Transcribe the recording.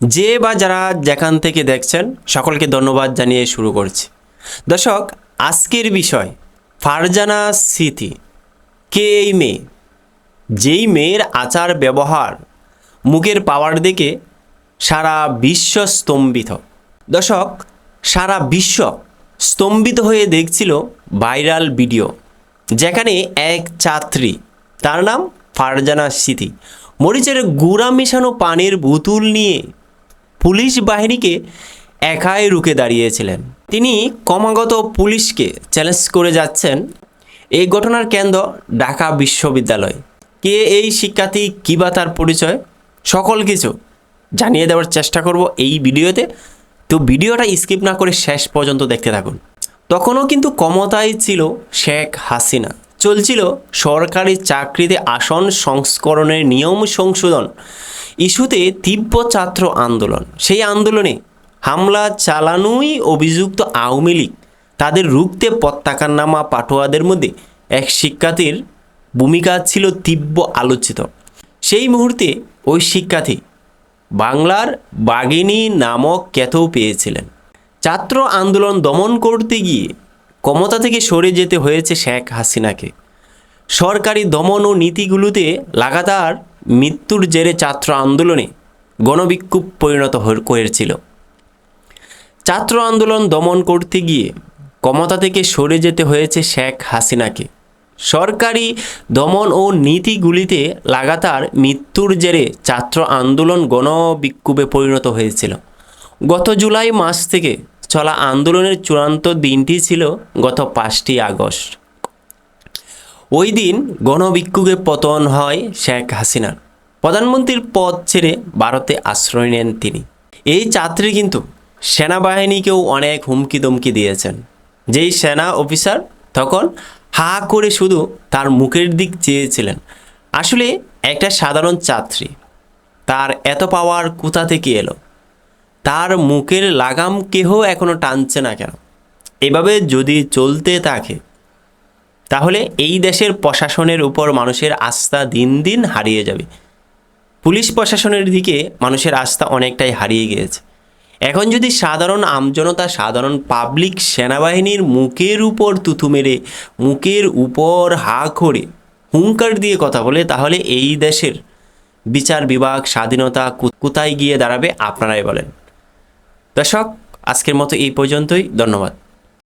যে বা যারা যেখান থেকে দেখছেন, সকলকে ধন্যবাদ জানিয়ে শুরু করছি। দর্শক, আজকের বিষয়, ফারজানা স্মৃতি। কে এই মেয়ে? যেই মেয়ের আচার ব্যবহার মুখের পাওয়ার দিকে সারা বিশ্ব স্তম্ভিত। দর্শক, সারা বিশ্ব স্তম্ভিত হয়ে দেখছিল ভাইরাল ভিডিও, যেখানে এক ছাত্রী, তার নাম ফারজানা স্মৃতি, মরিচের গুড়া মেশানো পানির বোতল নিয়ে পুলিশ বাহিনীকে একাই রুখে দাঁড়িয়েছিলেন। তিনি ক্রমাগত পুলিশকে চ্যালেঞ্জ করে যাচ্ছেন। এই ঘটনার কেন্দ্র ঢাকা বিশ্ববিদ্যালয়। কে এই শিক্ষার্থী, কী বা তার পরিচয়, সকল কিছু জানিয়ে দেওয়ার চেষ্টা করব এই ভিডিওতে। তো ভিডিওটা স্কিপ না করে শেষ পর্যন্ত দেখতে থাকুন। তখনও কিন্তু ক্ষমতায় ছিল শেখ হাসিনা। চলছিল সরকারি চাকরিতে আসন সংস্করণের নিয়ম সংশোধন। ইস্যুতে তীব্র ছাত্র আন্দোলন। সেই আন্দোলনে হামলা চালানোই অভিযুক্ত আওয়ামী লীগ তাদের রুখতে পতাকার নামা পাঠোয়াদের মধ্যে এক শিক্ষার্থীর ভূমিকা ছিল তীব্র আলোচিত। সেই মুহূর্তে ওই শিক্ষার্থী বাংলার বাগিনী নামক খ্যাতও পেয়েছিলেন। ছাত্র আন্দোলন দমন করতে গিয়ে ক্ষমতা থেকে সরে যেতে হয়েছে শেখ হাসিনাকে। সরকারি দমন ও নীতিগুলোতে লাগাতার মৃত্যুর জেরে ছাত্র আন্দোলনে গণবিক্ষোভ পরিণত হয়ে- করেছিল। ছাত্র আন্দোলন দমন করতে গিয়ে ক্ষমতা থেকে সরে যেতে হয়েছে শেখ হাসিনাকে। সরকারি দমন ও নীতিগুলিতে লাগাতার মৃত্যুর জেরে ছাত্র আন্দোলন গণবিক্ষোভে পরিণত হয়েছিল। গত জুলাই মাস থেকে চলা আন্দোলনের চূড়ান্ত দিনটি ছিল গত পাঁচটি আগস্ট। ওই দিন গণবিক্ষোভে পতন হয় শেখ হাসিনার। প্রধানমন্ত্রীর পদ ছেড়ে ভারতে আশ্রয় নেন তিনি। এই ছাত্রী কিন্তু সেনাবাহিনীকেও অনেক হুমকি দমকি দিয়েছেন। যেই সেনা অফিসার তখন হা করে শুধু তার মুখের দিক চেয়েছিলেন। আসলে একটা সাধারণ ছাত্রী, তার এত পাওয়ার কোথা থেকে এলো? তার মুখের লাগাম কেহ এখনও টানছে না কেন? এভাবে যদি চলতে থাকে তাহলে এই দেশের প্রশাসনের উপর মানুষের আস্থা দিন দিন হারিয়ে যাবে। পুলিশ প্রশাসনের দিকে মানুষের আস্থা অনেকটাই হারিয়ে গিয়েছে। এখন যদি সাধারণ আমজনতা, সাধারণ পাবলিক সেনাবাহিনীর মুখের উপর তুতু মেরে, মুখের উপর হা করে হুঙ্কার দিয়ে কথা বলে, তাহলে এই দেশের বিচার বিভাগ, স্বাধীনতা কোথায় গিয়ে দাঁড়াবে আপনারাই বলেন। দর্শক, আজকের মতো এই পর্যন্তই। ধন্যবাদ।